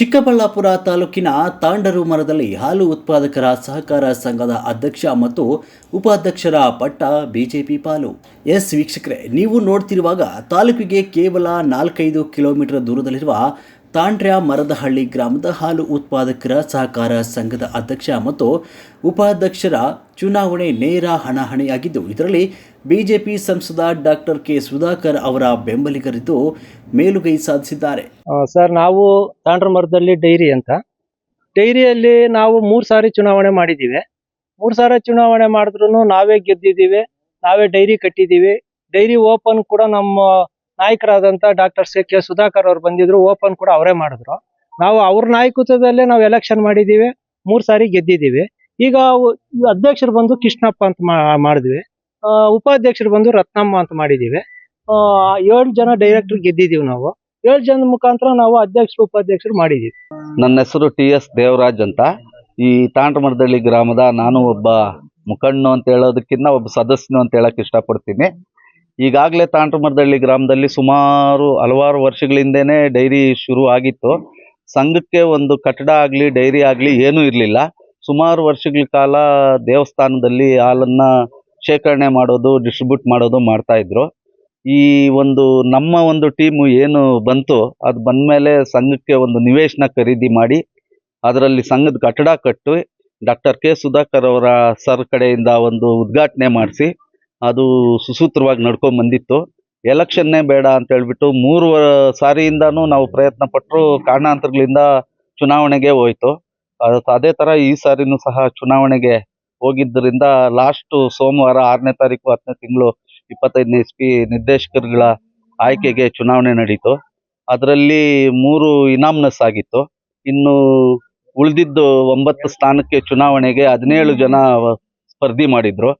ಚಿಕ್ಕಬಳ್ಳಾಪುರ ತಾಲೂಕಿನ ತಾಂಡರು ಮರದಲ್ಲಿ ಹಾಲು ಉತ್ಪಾದಕರ ಸಹಕಾರ ಸಂಘದ ಅಧ್ಯಕ್ಷ ಮತ್ತು ಉಪಾಧ್ಯಕ್ಷರ ಪಟ್ಟ ಬಿಜೆಪಿ ಪಾಲು. ಎಸ್ ವೀಕ್ಷಕರೇ, ನೀವು ನೋಡ್ತಿರುವಾಗ ತಾಲೂಕಿಗೆ ಕೇವಲ ನಾಲ್ಕೈದು ಕಿಲೋಮೀಟರ್ ದೂರದಲ್ಲಿರುವ ತಾಂಡ್ರ್ಯ ಮರದಹಳ್ಳಿ ಗ್ರಾಮದ ಹಾಲು ಉತ್ಪಾದಕರ ಸಹಕಾರ ಸಂಘದ ಅಧ್ಯಕ್ಷ ಮತ್ತು ಉಪಾಧ್ಯಕ್ಷರ ಚುನಾವಣೆ ನೇರ ಹಣಾಹಣಿಯಾಗಿದ್ದು, ಇದರಲ್ಲಿ ಬಿಜೆಪಿ ಸಂಸದ ಡಾಕ್ಟರ್ ಕೆ ಸುಧಾಕರ್ ಅವರ ಬೆಂಬಲಿಗರಿದ್ದು ಮೇಲುಗೈ ಸಾಧಿಸಿದ್ದಾರೆ. ಸರ್, ನಾವು ತಾಂಡ್ರ ಮರದಲ್ಲಿ ಡೈರಿ ಅಂತ. ಡೈರಿಯಲ್ಲಿ ನಾವು ಮೂರು ಸಾರಿ ಚುನಾವಣೆ ಮಾಡಿದ್ದೀವಿ. ಮೂರು ಸಾರಿ ಚುನಾವಣೆ ಮಾಡಿದ್ರು ನಾವೇ ಗೆದ್ದಿದ್ದೀವಿ, ನಾವೇ ಡೈರಿ ಕಟ್ಟಿದ್ದೀವಿ. ಡೈರಿ ಓಪನ್ ಕೂಡ ನಮ್ಮ ನಾಯಕರಾದಂತ ಡಾಕ್ಟರ್ ಸಿ ಕೆ ಸುಧಾಕರ್ ಅವ್ರು ಬಂದಿದ್ರು ಓಪನ್ ಕೂಡ ಅವರೇ ಮಾಡಿದ್ರು. ನಾವು ಅವ್ರ ನಾಯಕತ್ವದಲ್ಲೇ ನಾವು ಎಲೆಕ್ಷನ್ ಮಾಡಿದೀವಿ ಮೂರ್ ಸಾರಿ ಗೆದ್ದಿದ್ದೀವಿ ಈಗ ಅಧ್ಯಕ್ಷರು ಬಂದು ಕೃಷ್ಣಪ್ಪ ಅಂತ ಮಾಡಿದ್ವಿ. ಉಪಾಧ್ಯಕ್ಷರು ಬಂದು ರತ್ನಮ್ಮ ಅಂತ ಮಾಡಿದ್ದೀವಿ ಆ, ಏಳು ಜನ ಡೈರೆಕ್ಟರ್ ಗೆದ್ದಿದೀವಿ ನಾವು. ಏಳು ಜನ ಮುಖಾಂತರ ನಾವು ಅಧ್ಯಕ್ಷರು ಉಪಾಧ್ಯಕ್ಷರು ಮಾಡಿದ್ದೀವಿ ನನ್ನ ಹೆಸರು ಟಿ ಎಸ್ ದೇವರಾಜ್ ಅಂತ. ಈ ತಾಂಡ್ರಮರದಳ್ಳಿ ಗ್ರಾಮದ ನಾನು ಒಬ್ಬ ಮುಖಂಡನು ಅಂತ ಹೇಳೋದಕ್ಕಿಂತ ಒಬ್ಬ ಸದಸ್ಯನು ಅಂತ ಹೇಳಕ್ ಇಷ್ಟಪಡ್ತೀನಿ. ಈಗಾಗಲೇ ತಾಂಡ್ರಮರದಳ್ಳಿ ಗ್ರಾಮದಲ್ಲಿ ಸುಮಾರು ಹಲವಾರು ವರ್ಷಗಳಿಂದನೇ ಡೈರಿ ಶುರು ಆಗಿತ್ತು. ಸಂಘಕ್ಕೆ ಒಂದು ಕಟ್ಟಡ ಆಗಲಿ, ಡೈರಿ ಆಗಲಿ ಏನೂ ಇರಲಿಲ್ಲ. ಸುಮಾರು ವರ್ಷಗಳ ಕಾಲ ದೇವಸ್ಥಾನದಲ್ಲಿ ಹಾಲನ್ನ ಶೇಖರಣೆ ಮಾಡೋದು ಡಿಸ್ಟ್ರಿಬ್ಯೂಟ್ ಮಾಡೋದು ಮಾಡ್ತಾ ಇದ್ರು. ಈ ಒಂದು ನಮ್ಮ ಒಂದು ಟೀಮು ಏನು ಬಂತು, ಅದು ಬಂದ್ಮೇಲೆ ಸಂಘಕ್ಕೆ ಒಂದು ನಿವೇಶನ ಖರೀದಿ ಮಾಡಿ, ಅದರಲ್ಲಿ ಸಂಘದ ಕಟ್ಟಡ ಕಟ್ಟಿ, ಡಾಕ್ಟರ್ ಕೆ ಸುಧಾಕರ್ ಅವರ ಸರ್ ಕಡೆಯಿಂದ ಒಂದು ಉದ್ಘಾಟನೆ ಮಾಡಿಸಿ ಅದು ಸುಸೂತ್ರವಾಗಿ ನಡ್ಕೊಂಡು ಬಂದಿತ್ತು. ಎಲೆಕ್ಷನ್ನೇ ಬೇಡ ಅಂತ ಹೇಳ್ಬಿಟ್ಟು ಮೂರು ಸಾರಿಯಿಂದನೂ ನಾವು ಪ್ರಯತ್ನ ಪಟ್ಟರು ಕಾರಣಾಂತರಗಳಿಂದ ಚುನಾವಣೆಗೆ ಹೋಯ್ತು. ಅದೇ ಥರ ಈ ಸಾರಿನೂ ಸಹ ಚುನಾವಣೆಗೆ ಹೋಗಿದ್ದರಿಂದ ಲಾಸ್ಟ್ ಸೋಮವಾರ ಆರನೇ ತಾರೀಕು ಹತ್ತನೇ ತಿಂಗಳು ಇಪ್ಪತ್ತೈದನೇ ಪಿ ನಿರ್ದೇಶಕರುಗಳ ಆಯ್ಕೆಗೆ ಚುನಾವಣೆ ನಡೀತು. ಅದರಲ್ಲಿ ಮೂರು ಇನಾಮ್ನಸ್ ಆಗಿತ್ತು. ಇನ್ನು ಉಳಿದಿದ್ದು ಒಂಬತ್ತು ಸ್ಥಾನಕ್ಕೆ ಚುನಾವಣೆಗೆ ಹದಿನೇಳು ಜನ ಸ್ಪರ್ಧಿ ಮಾಡಿದ್ರು.